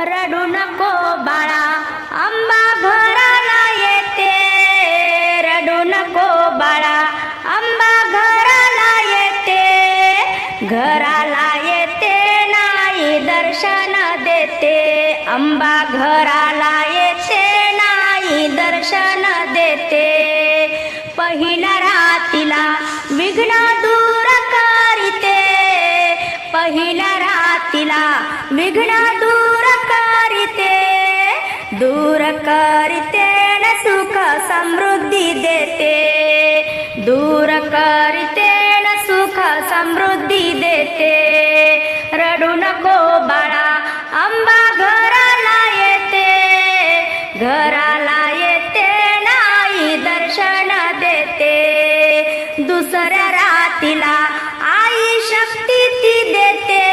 रडू नको बाळा आंबा घराला येते. रडू नको बाळा आंबा घराला येते. घराला येते नाही दर्शन देते. आंबा घराला येते नाही दर्शन करीते सुख समृद्धी देते. दूर करीते सुख समृद्धी देते. रडू नको बाळा आंबा घराला येते. घराला येते नाही दर्शन देते. दुसऱ्या रातीला आई शक्ती ती देते.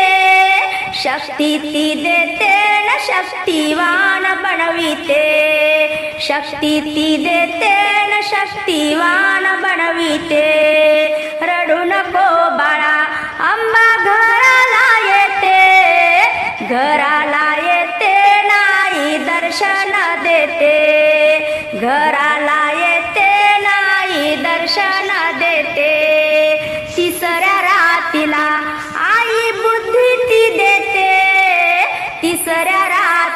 शक्ती ती देते. शक्तिवान बनविते. शक्ती ती देते न शक्तिवान बनविते. रडू नको बाळा आंबा घराला येते. घराला येते नाही दर्शन देते. घराला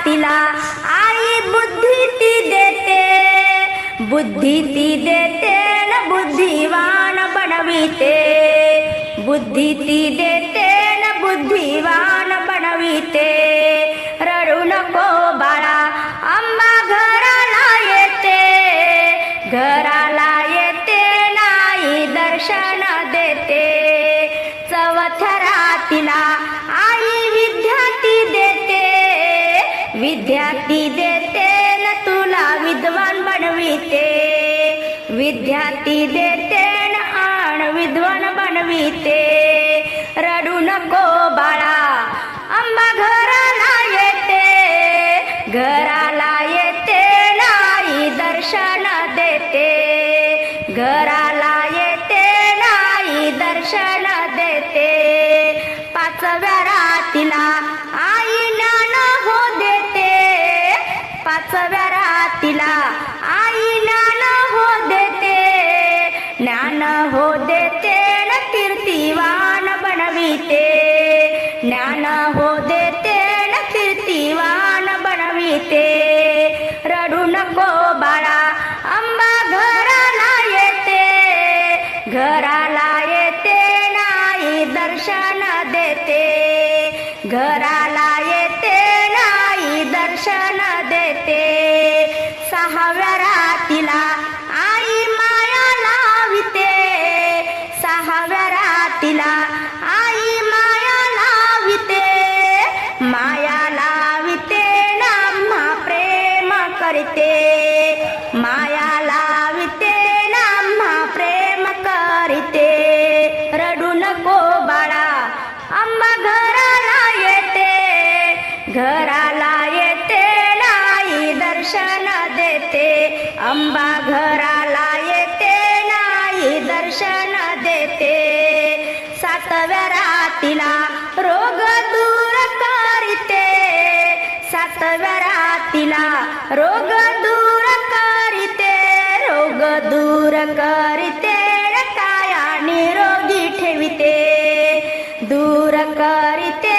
तिला आई बुद्धी ती देते. बुद्धी ती देते न बुद्धिवान बनविते. बुद्धी ती देते न बुद्धिवान बनविते. रडू नको बाळा आंबा घराला येते. घराला येते नाही दर्शन देते. चौथ्या रातीला विद्यार्थी देते आण विद्वान बनविते. रडू नको बाळा आंबा घराला येते. घराला येते नाही दर्शन देते. घराला येते नाही दर्शन देते. पाचव्या रातीला ज्ञान हो देते न कीर्तिवान बनविते. रडू नको बाळा आंबा घराला येते. घराला येते नाही दर्शन देते. घराला येते नाही दर्शन देते. सहाव्या रातीला माया लाविते नाम्हा प्रेम करते. माया लाविते नाम्हा प्रेम करते. रडू नको बाळा आम्हा घराला येते. घराला येते नाही दर्शन देते. आंबा घराला येते नाही दर्शन देते. सातव्या रातीला रोग दूर सातव्या रोग दूर करीते रोग दूर करीते काया निरोगी ठेविते. दूर करीते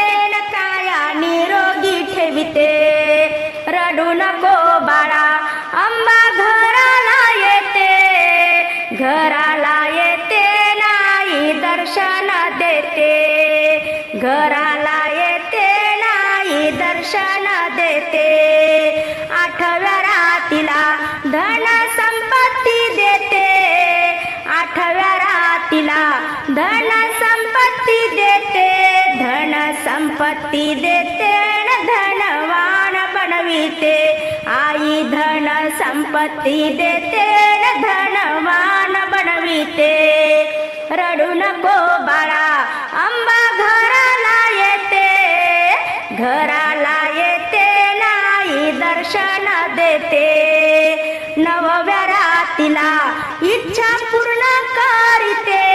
काया निरोगी ठेविते. रडू नको बाळा आंबा घराला येते. घराला येते नाही दर्शन देते. घराला रातीला धन संपत्ती देते धन संपत्ती देते धनवान बनविते. आई धन संपत्ती देते न धनवान बनविते. रडू नको बाळा आंबा घराला येते. घराला येते नाही दर्शन देते. नवव्या रातीला इच्छा पूर्ण करीते.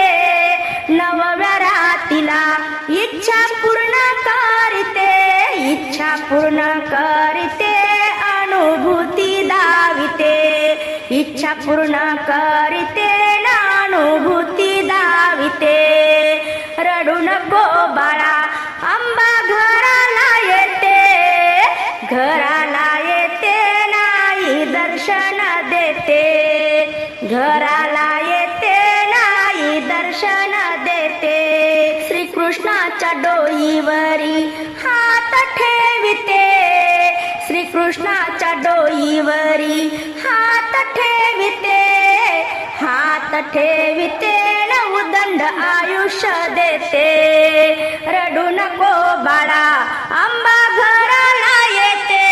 नवव्या रातीला इच्छा पूर्ण करीते. इच्छा पूर्ण करीते. अनुभूती दाविते. इच्छा पूर्ण करीते. अनुभूती दाविते. रडू नको बाळा आंबा घराला येते. घराला येते नाही दर्शन देते. घरा डोईवरी हात ठेविते. श्रीकृष्णाच्या डोईवरी हात ठेविते. हात ठेविते नवदंड आयुष्य देते. रडू नको बाळा आंबा घराला येते.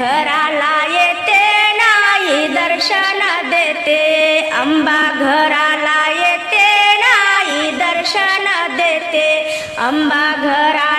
घराला येते नाही दर्शन देते. आंबा घर अंबा घरा